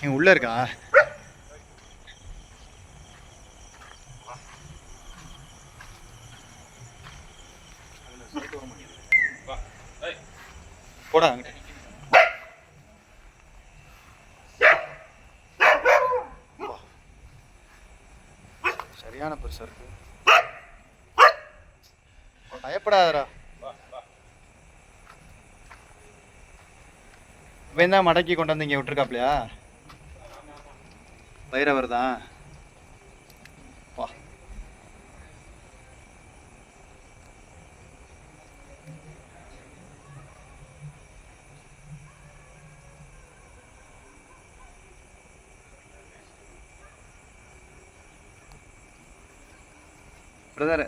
நீ உள்ளே இருக்கா? போடா சரியான பெருசா இருக்கு. பயப்படாதரா இவன் தான் மடக்கி கொண்டு வந்து இங்கே விட்டுருக்காப்லையா? பைரவர் தான் வா. பிரதர்.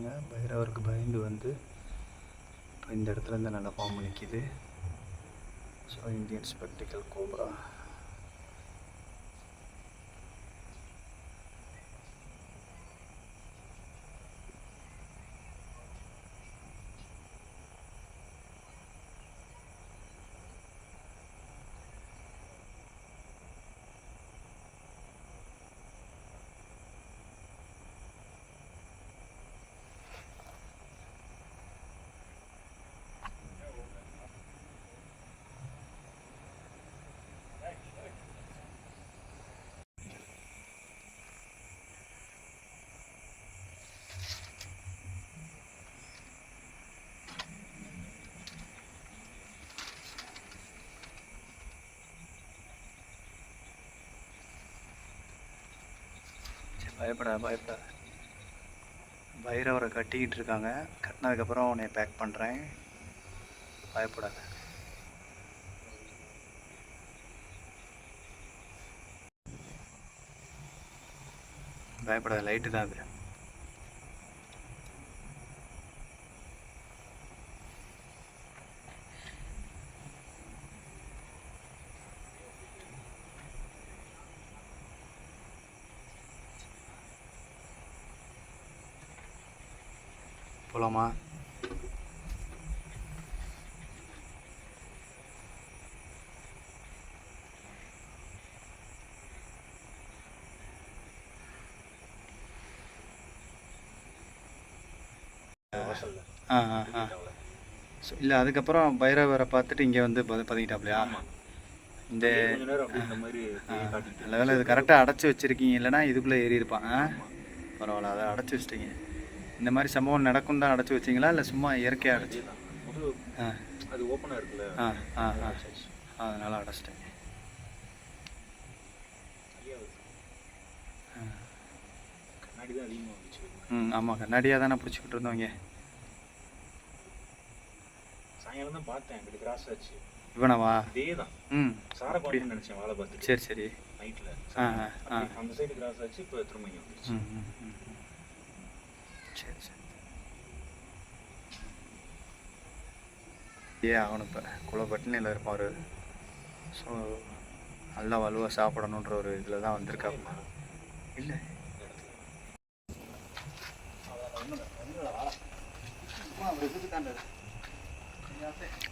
பாருங்க பைரவருக்கு பயந்து வந்து இப்போ இந்த இடத்துல இருந்து நல்ல பாம்பு நிற்கிது ஸோ இந்தியன் ஸ்பெக்டிக்கல் கோப்ரா பயப்படாத பயப்படாத பைரவரை கட்டிக்கிட்டு இருக்காங்க. கட்டினதுக்கப்புறம் உன்னை பேக் பண்ணுறேன் பயப்படாத. பயப்படாத லைட்டு தான் அது. போலாமா? ஆ ஆ ஆ. இல்லை அதுக்கப்புறம் பைரவரை பார்த்துட்டு இங்கே வந்து பத பதுங்கிட்டாப்லையா இந்த நல்ல வேளை இது கரெக்டாக அடைச்சி வச்சிருக்கீங்க இல்லைன்னா இதுக்குள்ளே ஏறி இருப்பான்? பரவாயில்ல அதை அடைச்சி வச்சிட்டீங்க. இந்த மாதிரி சம்பவம் நடக்கும் தான் அடைச்சி வச்சிங்களா? இல்லை சும்மா இயற்கையாக அடைச்சி? ஆ. அது ஓப்பனாக இருக்குல்ல? ஆ ஆ ஆ. அதனால் அடைச்சிட்டேன். ம் ஆமாம் கண்ணாடியாக தானே பிடிச்சிக்கிட்டு இருந்தவங்க. சாயங்காலம் தான் பார்த்தேன். இப்படி கிராஸ் ஆச்சு. இவனவா? இதே தான் ம் சாரப்பாடின்னு நினச்சேன் வேலை பார்த்துட்டு. சரி சரி. நைட்டில் அந்த சைடு கிராஸ் ஆச்சு இப்போ திரும்ப இங்கே வந்துருச்சு. ம் ம். சரி சரி ஏ அவனு இப்போ குல பட்டினியில் இருப்பான் ஒரு ஸோ நல்லா வலுவாக சாப்பிடணுன்ற ஒரு இதில் தான் வந்திருக்காப்புல இல்லை.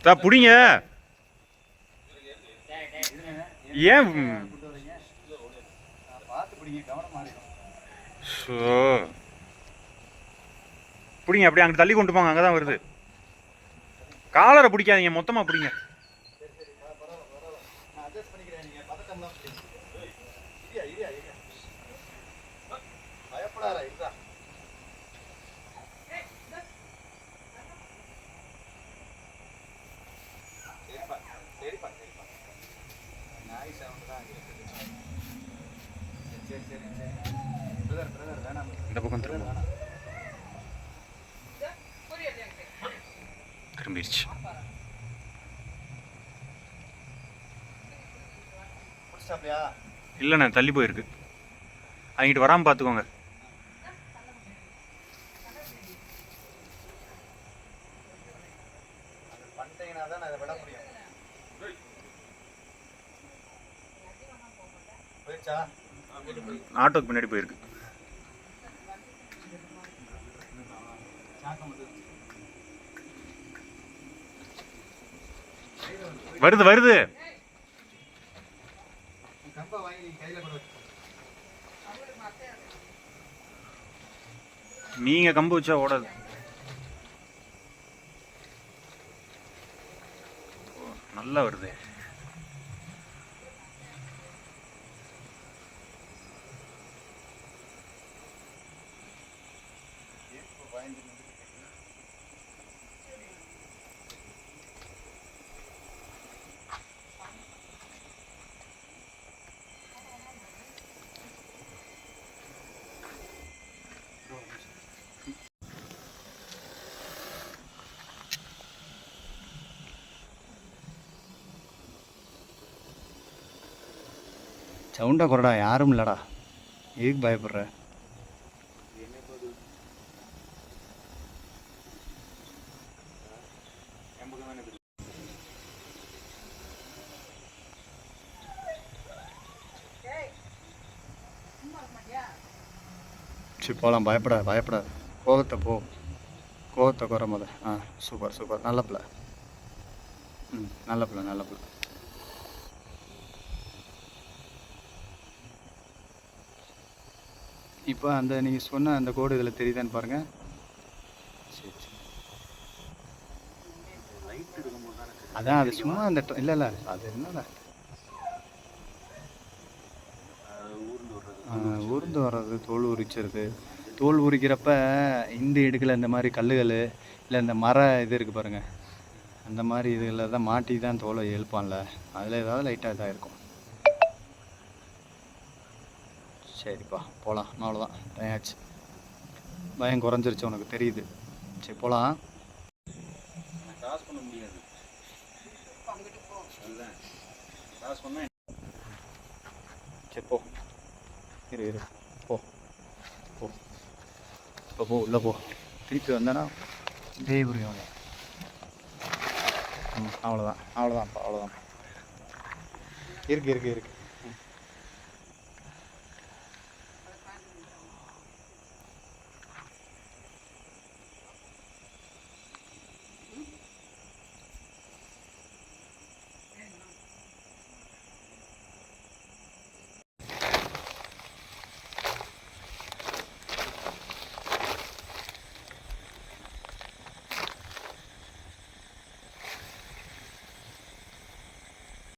தா பிடிங்க. ஏன் பார்த்து பிடிங்க கவனமாக இருக்கும் ஸோ பிடிங்க அப்படியே அங்கே தள்ளி கொண்டு போங்க அங்கே தான் வருது. காலரை பிடிக்காதீங்க மொத்தமாக பிடிங்க. இந்த பக்கம் திரும்ப நீங்கள் பதட்டம்லாம் இரியா இரியா இரியா பயப்படாத இதுதான் சரிப்பா சரிப்பா சரிப்பா நாய் சவுண்டு தான் இருக்குது சரி சரி சரி பிரதர் பிரதர் வேணாம் இந்த பக்கம் பிரதர் திரும்ப வேணாம் இல்லைண்ணே தள்ளி போயிருக்கு. அங்கிட்டு வராமல் பார்த்துக்கோங்க ஆட்டோக்கு பின்னாடி போயிருக்கு. வருது வருது. நீங்க கம்பு வச்சா ஓடாது. ஓ, நல்லா வருது. சவுண்டா குறடா யாரும் இல்லடா. எதுக்கு பயப்படுற? சரி போகலாம் பயப்படாத பயப்படாத. கோவத்தை போ. கோவத்தை குறை முத. ஆ சூப்பர் சூப்பர். நல்ல பிள்ளை. ம் நல்ல பிள்ளை நல்ல பிள்ளை. இப்போ அந்த நீங்கள் சொன்ன அந்த கோடு இதில் தெரியுதான்னு பாருங்கள் சரி சரி. அதான் அது சும்மா அந்த இல்லை இல்லை அது என்னடா? உருந்து வர்றது தோல் உரிச்சிருது தோல் உரிக்கிறப்ப இந்த இடுக்கில் இந்த மாதிரி கல்லுகள் இல்லை இந்த மர இது இருக்குது பாருங்கள் அந்த மாதிரி இதில் தான் மாட்டி தான் தோலை எழுப்பான்ல. அதில் ஏதாவது லைட்டாக இதாக இருக்கும். சரிப்பா போகலாம் அவ்வளோதான் டைம் ஆச்சு. பயம் குறைஞ்சிருச்சு உனக்கு தெரியுது. சரி போகலாம் கிராஸ் பண்ண முடியாது. கிராஸ் சரி போ. இரு இரு. போ. போ. இப்போ போ உள்ளே போ. திருப்பி வந்தானா இதே புரியும் ம் அவ்வளோதான் அவ்வளோதான்ப்பா அவ்வளோதான் இருக்கு இருக்கு இருக்கு.